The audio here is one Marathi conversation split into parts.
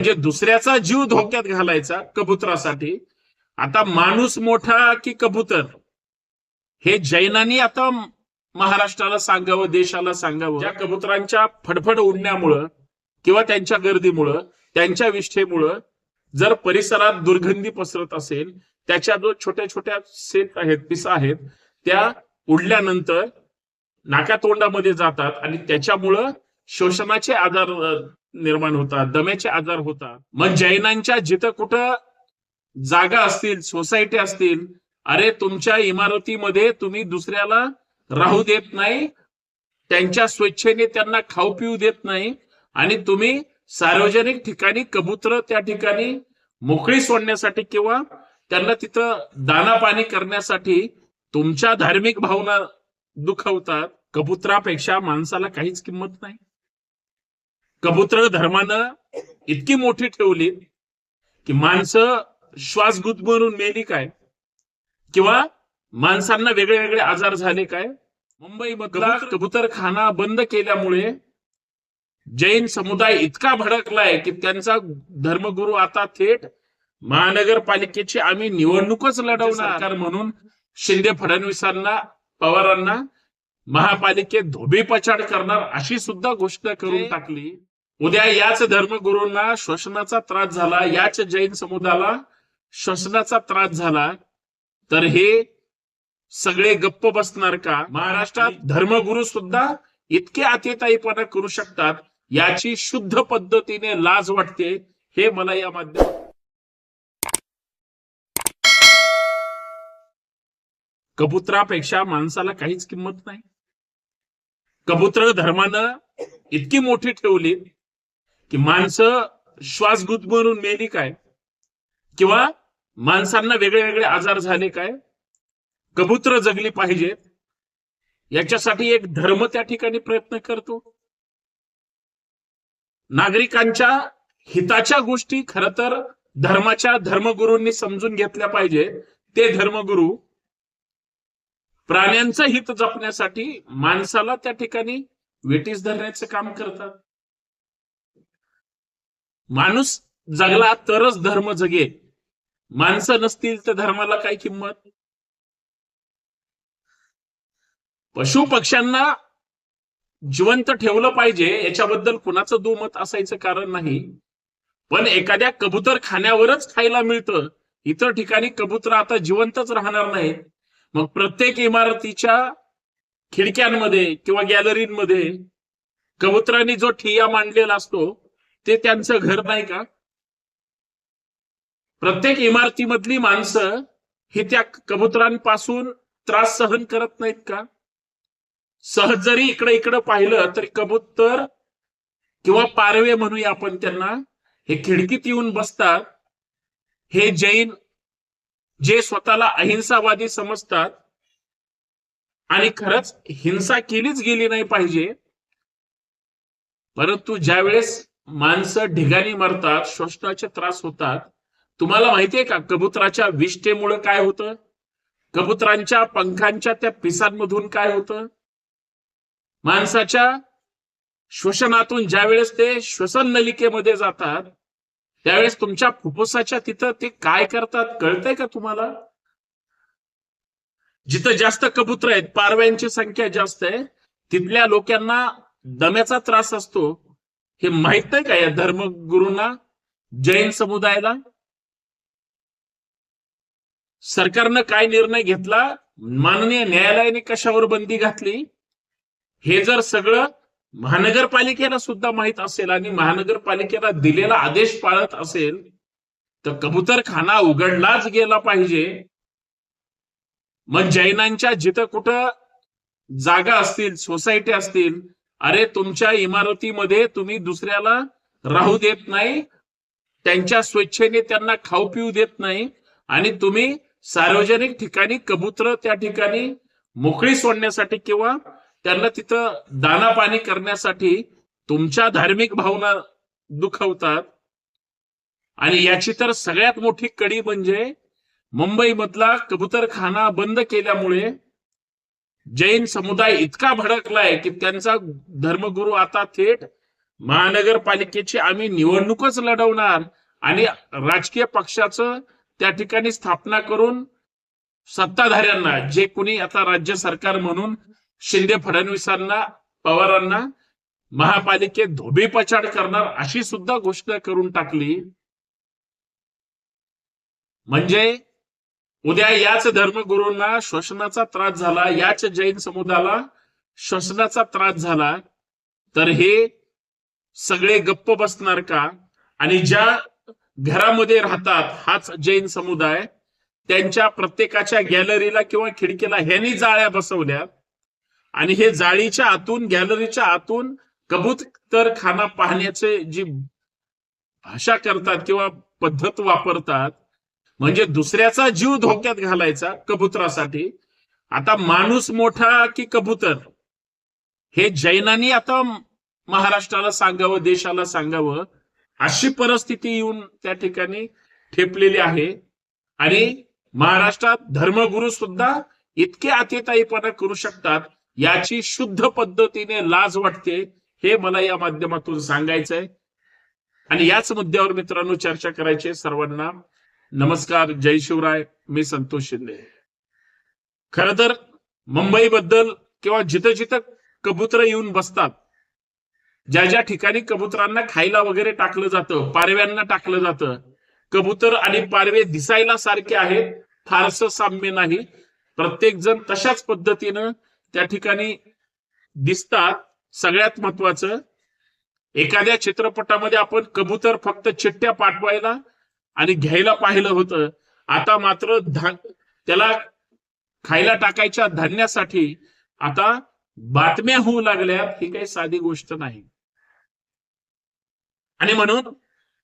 म्हणजे दुसऱ्याचा जीव धोक्यात घालायचा कबुतरासाठी. आता माणूस मोठा की कबूतर? हे जैनांनी आता महाराष्ट्राला सांगावं देशाला सांगावं. ज्या कबुतरांच्या फडफड उडण्यामुळं किंवा त्यांच्या गर्दीमुळं त्यांच्या विष्ठेमुळं जर परिसरात दुर्गंधी पसरत असेल त्याच्या जो छोट्या छोट्या सेट आहेत पिसा आहेत त्या उडल्यानंतर नाकातोंडामध्ये जातात आणि त्याच्यामुळं शोषणाचे आजार निर्माण होतात दम्याचे आजार होतात. मग जैनांच्या जिथं कुठं जागा असतील सोसायटी असतील अरे तुमच्या इमारतीमध्ये तुम्ही दुसऱ्याला राहू देत नाही त्यांच्या स्वेच्छेने त्यांना खाऊ पिऊ देत नाही आणि तुम्ही सार्वजनिक ठिकाणी कबूतर त्या ठिकाणी मोकळी सोडण्यासाठी किंवा त्यांना तिथं दाना पाणी करण्यासाठी तुमच्या धार्मिक भावना दुखवतात कबुतरापेक्षा माणसाला काहीच किंमत नाही. कबूतर धर्मानं इतकी मोठी ठेवली की माणसं श्वास गुदमरून मेली काय? किंवा माणसांना वेगळे वेगळे आजार झाले काय? मुंबई मधला कबूतरखाना बंद केल्यामुळे जैन समुदाय इतका भडकलाय की त्यांचा धर्मगुरू आता थेट महानगरपालिकेची आम्ही निवडणूकच लढवणार. म्हणून शिंदे फडणवीसांना पवारांना महापालिकेत धोबी पछाड करणार अशी सुद्धा घोषणा करून टाकली. उद्या याच धर्मगुरूंना श्वसनाचा त्रास झाला याच जैन समुदायाला श्वसनाचा त्रास झाला तर हे सगळे गप्प बसणार का? महाराष्ट्रात धर्मगुरू सुद्धा इतके अतिताईपणा करू शकतात याची शुद्ध पद्धतीने लाज वाटते हे मला या माध्यम कबुतरापेक्षा माणसाला काहीच किंमत नाही. कबुतर धर्मानं इतकी मोठी ठेवली की माणसं श्वास गुदमरून मेली काय? किंवा माणसांना वेगळे वेगळे आजार झाले काय? कबूतर जगली पाहिजेत याच्यासाठी एक धर्म त्या ठिकाणी प्रयत्न करतो. नागरिकांच्या हिताच्या गोष्टी खर तर धर्माच्या धर्मगुरूंनी समजून घेतल्या पाहिजे. ते धर्मगुरू प्राण्यांचं हित जपण्यासाठी माणसाला त्या ठिकाणी वेटीस धरण्याचं काम करतात. माणूस जगला तरच धर्म जगे. माणसं नसतील तर धर्माला काय किंमत? पशु पक्ष्यांना जिवंत ठेवलं पाहिजे याच्याबद्दल कुणाचं दुमत असायचं कारण नाही. पण एखाद्या कबूतर खाण्यावरच खायला मिळतं. इतर ठिकाणी कबूतर आता जिवंतच राहणार नाहीत. मग प्रत्येक इमारतीच्या खिडक्यांमध्ये किंवा गॅलरीमध्ये कबुतरांनी जो ठिय्या मांडलेला असतो ते त्यांचं घर नाही का? प्रत्येक इमारतीमधली माणसं ही त्या कबुतरांपासून त्रास सहन करत नाहीत का? सहज जरी इकडे इकडे पाहिलं तरी कबूतर किंवा पारवे म्हणूया आपण त्यांना हे खिडकीत येऊन बसतात. हे जैन जे स्वतःला अहिंसावादी समजतात. आणि खरंच हिंसा केलीच गेली नाही पाहिजे. परंतु ज्या वेळेस माणसं ढिगाणी मरतात श्वसनाचे त्रास होतात. तुम्हाला माहितीये का कबुतराच्या विष्ठेमुळे काय होतं? कबुतरांच्या पंखांच्या त्या पिसांमधून काय होतं? माणसाच्या श्वसनातून ज्या वेळेस ते श्वसन नलिकेमध्ये जातात त्यावेळेस तुमच्या फुफ्फुसाच्या तिथं ते काय करतात कळतंय का तुम्हाला? जिथं जास्त कबुतर आहेत पारव्यांची संख्या जास्त आहे तिथल्या लोकांना दम्याचा त्रास असतो. हे माहीत नाही का या धर्मगुरूंना जैन समुदायाला? सरकारनं काय निर्णय घेतला? माननीय न्यायालयाने कशावर बंदी घातली? हे जर सगळं महानगरपालिकेला सुद्धा माहीत असेल आणि महानगरपालिकेला दिलेला आदेश पाळत असेल तर कबूतरखाना उघडलाच गेला पाहिजे. मग जैनांच्या जिथं कुठं जागा असतील सोसायटी असतील अरे तुमच्या इमारतीमध्ये तुम्ही दुसऱ्याला राहू देत नाही त्यांच्या स्वेच्छेने त्यांना खाऊ पिऊ देत नाही आणि तुम्ही सार्वजनिक ठिकाणी कबूतर त्या ठिकाणी मोकळी सोडण्यासाठी किंवा त्यांना तिथं दाना पाणी करण्यासाठी तुमच्या धार्मिक भावना दुखवतात. आणि याची तर सगळ्यात मोठी कडी म्हणजे मुंबई मधला कबूतरखाना बंद केल्यामुळे जैन समुदाय इतका भडकलाय की त्यांचा धर्मगुरु आता थेट महानगरपालिकेची आम्ही निवडणूकच लढवणार आणि राजकीय पक्षाचं त्या ठिकाणी स्थापना करून सत्ताधाऱ्यांना जे कुणी आता राज्य सरकार म्हणून शिंदे फडणवीसांना पवारांना महापालिकेत धोबीपछाड करणार अशी सुद्धा घोषणा करून टाकली. म्हणजे उद्या याच धर्मगुरूंना श्वसनाचा त्रास झाला याच जैन समुदायाला श्वसनाचा त्रास झाला तर हे सगळे गप्प बसणार का? आणि ज्या घरामध्ये राहतात हाच जैन समुदाय त्यांच्या प्रत्येकाच्या गॅलरीला किंवा खिडकीला ह्यांनी जाळ्या बसवल्या. आणि हे जाळीच्या आतून गॅलरीच्या आतून कबूतर खाना पाहण्याचे जी भाषा करतात किंवा पद्धत वापरतात म्हणजे दुसऱ्याचा जीव धोक्यात घालायचा कबुतरासाठी. आता माणूस मोठा की कबूतर? हे जैनांनी आता महाराष्ट्राला सांगावं देशाला सांगावं अशी परिस्थिती येऊन त्या ठिकाणी ठेपलेली आहे. आणि महाराष्ट्रात धर्मगुरू सुद्धा इतके अतिताईपणा करू शकतात याची शुद्ध पद्धतीने लाज वाटते हे मला या माध्यमातून सांगायचंय. आणि याच मुद्द्यावर मित्रांनो चर्चा करायची सर्वांना. नमस्कार जय शिवराय. मी संतोष शिंदे. खर तर मुंबईबद्दल किंवा जिथं जिथं कबुतर येऊन बसतात ज्या ज्या ठिकाणी कबुतरांना खायला वगैरे टाकलं जातं पारव्यांना टाकलं जातं कबुतर आणि पारवे दिसायला सारखे आहेत फारसं साम्य नाही. प्रत्येक जण तशाच पद्धतीनं त्या ठिकाणी दिसतात. सगळ्यात महत्वाचं एखाद्या चित्रपटामध्ये आपण कबूतर फक्त चिठ्ठ्या पाठवायला आणि घ्यायला पाहिलं होतं. आता मात्र त्याला खायला टाकायच्या धान्यासाठी आता बातम्या होऊ लागल्या ही काही साधी गोष्ट नाही. आणि म्हणून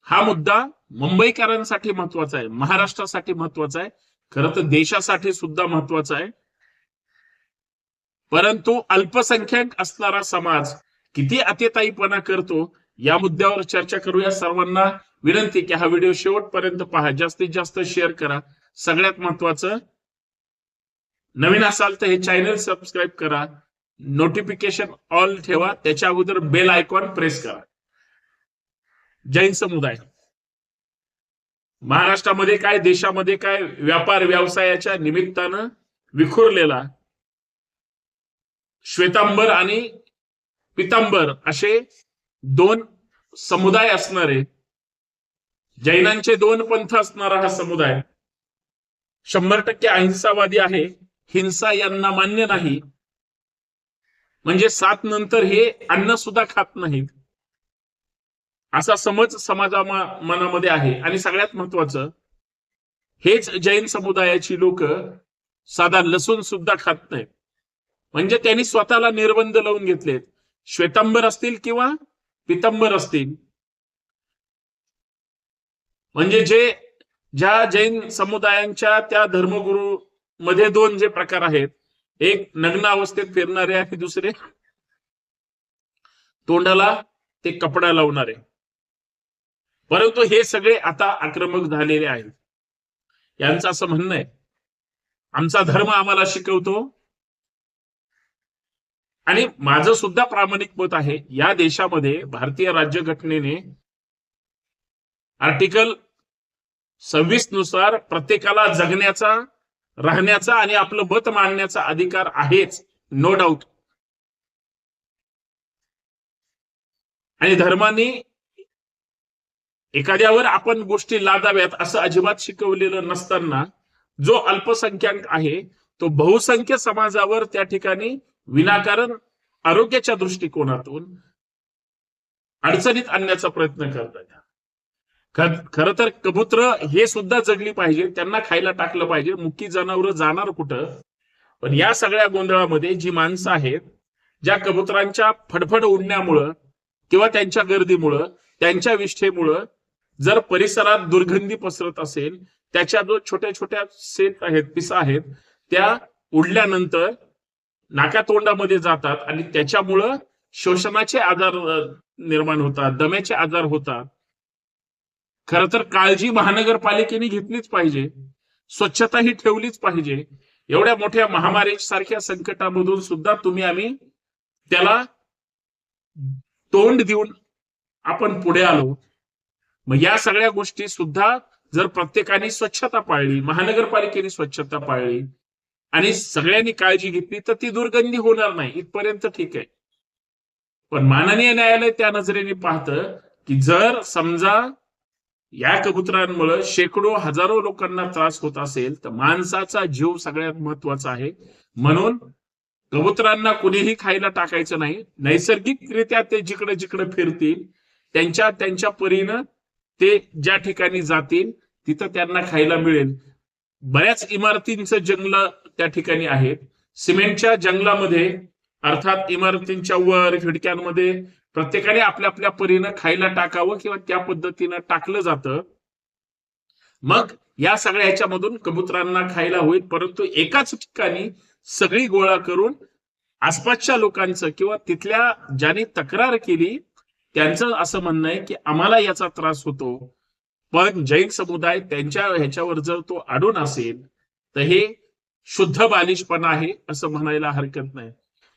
हा मुद्दा मुंबईकरांसाठी महत्त्वाचा आहे महाराष्ट्रासाठी महत्त्वाचा आहे खर तर देशासाठी सुद्धा महत्त्वाचा आहे. परंतु अल्पसंख्याक असणारा समाज किती अतिताईपणा करतो या मुद्द्यावर चर्चा करूया. सर्वांना विनंती की हा व्हिडिओ शेवटपर्यंत पहा. जास्तीत जास्त शेअर करा. सगळ्यात महत्वाचं नवीन असाल तर हे चॅनल सबस्क्राईब करा. नोटिफिकेशन ऑल ठेवा. त्याच्या अगोदर बेल आयकॉन प्रेस करा. जैन समुदाय. महाराष्ट्रामध्ये काय देशामध्ये काय व्यापार व्यवसायाच्या निमित्तानं विखुरलेला श्वेतांबर आणि पितांबर असे दोन समुदाय असणारे जैनांचे दोन पंथ असणारा हा समुदाय शंभर टक्के अहिंसावादी आहे हिंसा यांना मान्य नाही. म्हणजे सात नंतर हे अन्न सुद्धा खात नाहीत. असा समज समाजा मनामध्ये आहे. आणि सगळ्यात महत्वाचं हेच जैन समुदायाची लोक साधा लसूण सुद्धा खात नाहीत. म्हणजे त्यांनी स्वतःला निर्बंध लावून घेतलेत. श्वेतांबर असतील किंवा पितंबर असतील. म्हणजे जे ज्या जैन समुदायांच्या त्या धर्मगुरू मध्ये दोन जे प्रकार आहेत. एक नग्न अवस्थेत फिरणारे आणि दुसरे तोंडाला ते कपडा लावणारे. परंतु हे सगळे आता आक्रमक झालेले आहेत. यांचं असं म्हणणं आहे. आमचा धर्म आम्हाला शिकवतो. आणि माझं सुद्धा प्रामाणिक मत आहे या देशामध्ये भारतीय राज्यघटनेने आर्टिकल सव्वीसनुसार प्रत्येकाला जगण्याचा राहण्याचा आणि आपलं मत मांडण्याचा अधिकार आहेच नो डाऊट आणि धर्माने एखाद्यावर आपण गोष्टी लादाव्यात असं अजिबात शिकवलेलं नसताना जो अल्पसंख्याक आहे तो बहुसंख्य समाजावर त्या ठिकाणी विनाकारण आरोग्याच्या दृष्टिकोनातून अडचणीत आणण्याचा प्रयत्न करतात. खर तर कबूतर हे सुद्धा जगली पाहिजे त्यांना खायला टाकलं पाहिजे मुक्की जनावर जाणार कुठं? पण या सगळ्या गोंधळामध्ये जी माणसं आहेत ज्या कबुतरांच्या फडफड उडण्यामुळं किंवा त्यांच्या गर्दीमुळं त्यांच्या विष्ठेमुळं जर परिसरात दुर्गंधी पसरत असेल त्याच्या जो छोट्या छोट्या सेट आहेत पिसा आहेत त्या उडल्यानंतर नाकातोंडामध्ये जातात आणि त्याच्यामुळं शोषणाचे आजार निर्माण होतात दम्याचे आजार होतात. खर तर काळजी महानगरपालिकेने घेतलीच पाहिजे स्वच्छता ही ठेवलीच पाहिजे. एवढ्या मोठ्या महामारी सारख्या संकटामधून सुद्धा तुम्ही आम्ही त्याला तोंड देऊन आपण पुढे आलो. मग या सगळ्या गोष्टी सुद्धा जर प्रत्येकाने स्वच्छता पाळली महानगरपालिकेने स्वच्छता पाळली आणि सगळ्यांनी काळजी घेतली तर ती दुर्गंधी होणार नाही. इथपर्यंत ठीक आहे. पण माननीय न्यायालय त्या नजरेने पाहतं की जर समजा या कबुतरांमुळे शेकडो हजारो लोकांना त्रास होत असेल तर माणसाचा जीव सगळ्यात महत्त्वाचा आहे. म्हणून कबुतरांना कुणीही खायला टाकायचं नाही. नैसर्गिकरित्या ते जिकडे जिकडे फिरतील त्यांच्या त्यांच्या परीनं ते ज्या ठिकाणी जातील तिथं त्यांना खायला मिळेल. बऱ्याच इमारतींचं जंगल त्या ठिकाणी आहेत. सिमेंटच्या जंगलामध्ये अर्थात इमारतींच्या वर खिडक्यांमध्ये प्रत्येकाने आपल्या आपल्या परीनं खायला टाकावं किंवा त्या पद्धतीनं टाकलं जातं. मग या सगळ्या ह्याच्यामधून कबुतरांना खायला होईल परंतु एकाच ठिकाणी सगळी गोळा करून आसपासच्या लोकांचं किंवा तिथल्या ज्याने तक्रार केली त्यांचं असं म्हणणं आहे की आम्हाला याचा त्रास होतो. पण जैन समुदाय त्यांच्या ह्याच्यावर जर तो अडून असेल तर हे शुद्ध बालिशपणा आहे असं म्हणायला हरकत नाही.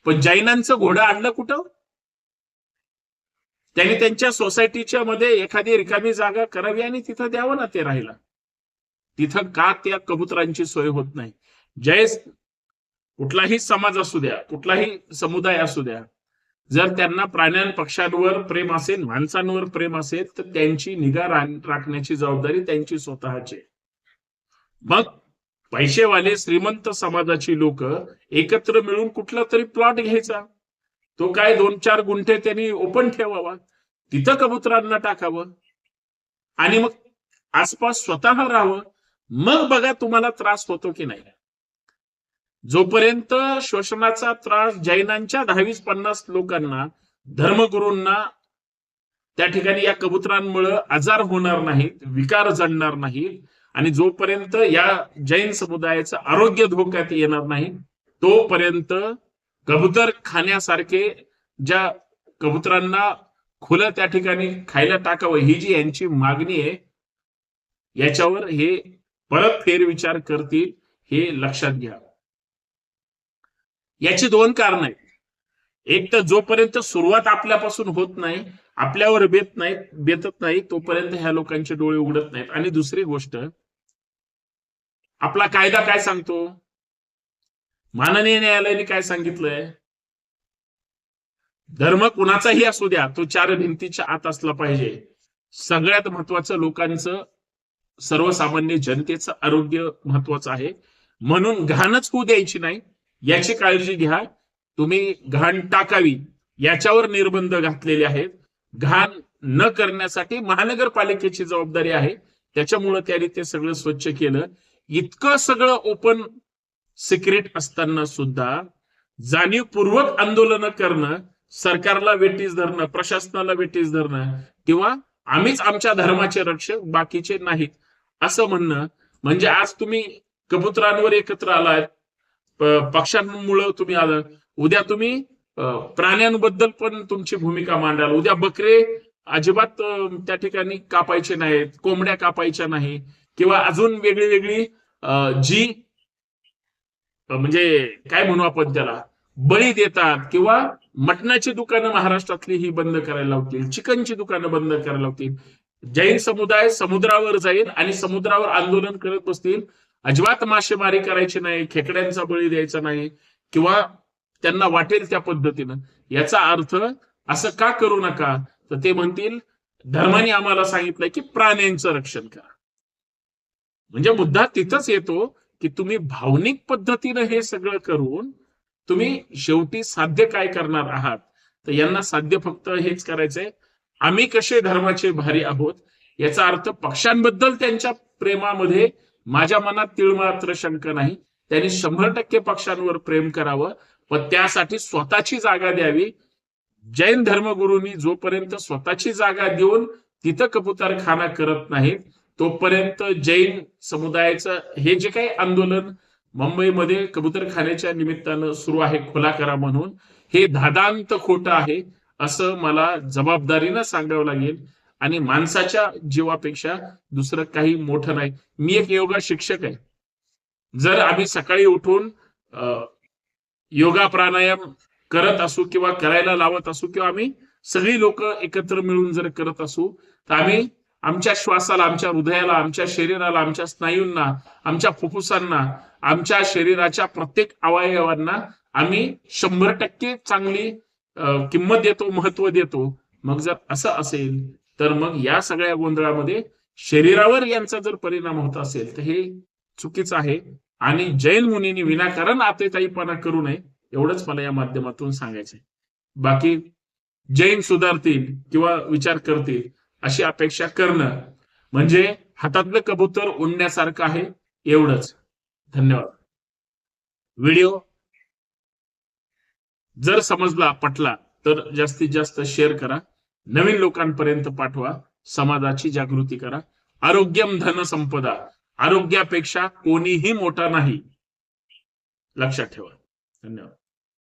पण जैनांचं घोडं आणलं कुठं? त्यांनी त्यांच्या सोसायटीच्या मध्ये एखादी रिकामी जागा करावी आणि तिथं द्यावं ना ते राहायला. तिथं का त्या कबुतरांची सोय होत नाही? जय कुठलाही समाज असू द्या कुठलाही समुदाय असू द्या जर त्यांना प्राण्यां पक्ष्यांवर प्रेम असेल माणसांवर प्रेम असेल तर त्यांची निगा राखण्याची जबाबदारी त्यांची स्वतःची मग पैसेवाले श्रीमंत समाजाची लोक एकत्र मिळून कुठला तरी प्लॉट घ्यायचा. तो काय दोन चार गुंठे त्यांनी ओपन ठेवावा. तिथं कबुतरांना टाकावं. आणि मग आसपास स्वतः राहावं. मग बघा तुम्हाला त्रास होतो की नाही. जोपर्यंत शोषणाचा त्रास जैनांच्या दहावीस पन्नास लोकांना धर्मगुरूंना त्या ठिकाणी या कबुतरांमुळे आजार होणार नाहीत विकार जडणार नाहीत आणि जोपर्यंत या जैन समुदायाचं आरोग्य धोक्यात येणार नाही तोपर्यंत कबूतर खाण्यासारखे ज्या कबुतरांना खुलं त्या ठिकाणी खायला टाकावं ही जी यांची मागणी आहे याच्यावर हे परत फेरविचार करतील हे लक्षात घ्या. याची दोन कारण आहेत. एक तर जोपर्यंत सुरुवात आपल्यापासून होत नाही आपल्यावर बेत नाही बेतत नाही तोपर्यंत ह्या लोकांचे डोळे उघडत नाहीत. आणि दुसरी गोष्ट आपला कायदा काय सांगतो? माननीय न्यायालयाने काय सांगितलंय? धर्म कुणाचाही असू द्या तो चार भिंतीच्या आत असला पाहिजे. सगळ्यात महत्वाचं लोकांचं सर्वसामान्य जनतेचं आरोग्य महत्वाचं आहे. म्हणून घाणच होऊ द्यायची नाही. याची काळजी घ्या. तुम्ही घाण टाकावी. याच्यावर निर्बंध घातलेले आहेत. घाण न करण्यासाठी महानगरपालिकेची जबाबदारी आहे. त्याच्यामुळे त्यांनी ते सगळं स्वच्छ केलं. इतकं सगळं ओपन सिक्रेट असताना सुद्धा जाणीवपूर्वक आंदोलन करणं सरकारला वेटीस धरणं प्रशासनाला वेटीस धरणं किंवा आम्हीच आमच्या धर्माचे रक्षक बाकीचे नाहीत. असं म्हणणं म्हणजे आज तुम्ही कबुतरांवर एकत्र आलात. प- पक्ष्यांमुळं तुम्ही आलं उद्या तुम्ही प्राण्यांबद्दल पण तुमची भूमिका मांडाल. उद्या बकरे अजिबात त्या ठिकाणी कापायचे नाहीत कोंबड्या कापायच्या नाही किंवा अजून वेगळी वेगळी जी म्हणजे काय म्हणू आपण त्याला? बळी देतात किंवा मटणाची दुकानं महाराष्ट्रातली ही बंद करायला लावतील चिकनची दुकानं बंद करायला लावतील. जैन समुदाय समुद्रावर जाईल आणि समुद्रावर आंदोलन करत बसतील. अजिबात मासेमारी करायची नाही खेकड्यांचा बळी द्यायचा नाही किंवा त्यांना वाटेल त्या पद्धतीनं. याचा अर्थ असं का करू नका? तर ते म्हणतील धर्माने आम्हाला सांगितलंय की प्राण्यांचं रक्षण करा. म्हणजे मुद्दा तिथंच येतो की तुम्ही भावनिक पद्धतीनं हे सगळं करून तुम्ही शेवटी साध्य काय करणार आहात? तर यांना साध्य फक्त हेच करायचंय आम्ही कसे धर्माचे भारी आहोत? याचा अर्थ पक्षांबद्दल त्यांच्या प्रेमामध्ये माझ्या मनात तीळ मात्र शंक नाही. त्यांनी शंभर टक्के पक्षांवर प्रेम करावं व त्यासाठी स्वतःची जागा द्यावी. जैन धर्मगुरूंनी जोपर्यंत स्वतःची जागा देऊन तिथं कबुतरखाना करत नाहीत तोपर्यंत जैन समुदायाचं हे जे काही आंदोलन मुंबईमध्ये कबुतरखान्याच्या निमित्तानं सुरू आहे खुला करा म्हणून हे धादांत खोटं आहे असं मला जबाबदारीनं सांगावं लागेल. आणि माणसाच्या जीवापेक्षा दुसरं काही मोठं नाही. मी एक योगा शिक्षक आहे. जर आम्ही सकाळी उठून योगा प्राणायाम करत असू किंवा करायला लावत असू किंवा आम्ही सगळी लोक एकत्र मिळून जर करत असू तर आम्ही आमच्या श्वासाला आमच्या हृदयाला आमच्या शरीराला आमच्या स्नायूंना आमच्या फुफ्फुसांना आमच्या शरीराच्या प्रत्येक अवयवांना आम्ही शंभर टक्के चांगली किंमत देतो महत्त्व देतो. मग जर असं असेल तर मग या सगळ्या गोंधळामध्ये शरीरावर यांचा जर परिणाम होत असेल तर हे चुकीचं आहे. आणि जैन मुनींनी विनाकारण आतेताईपणा करू नये एवढंच मला या माध्यमातून सांगायचंय. बाकी जैन सुधारतील किंवा विचार करतील अशी अपेक्षा करणं म्हणजे हातातलं कबूतर उडण्यासारखं आहे एवढंच. धन्यवाद. व्हिडिओ जर समजला पटला तर जास्तीत जास्त शेअर करा. नवीन लोकांपर्यंत पाठवा समाजाची जागृती करा. आरोग्यम धन संपदा. आरोग्यापेक्षा कोणीही मोठा नाही. लक्षात ठेवा. धन्यवाद.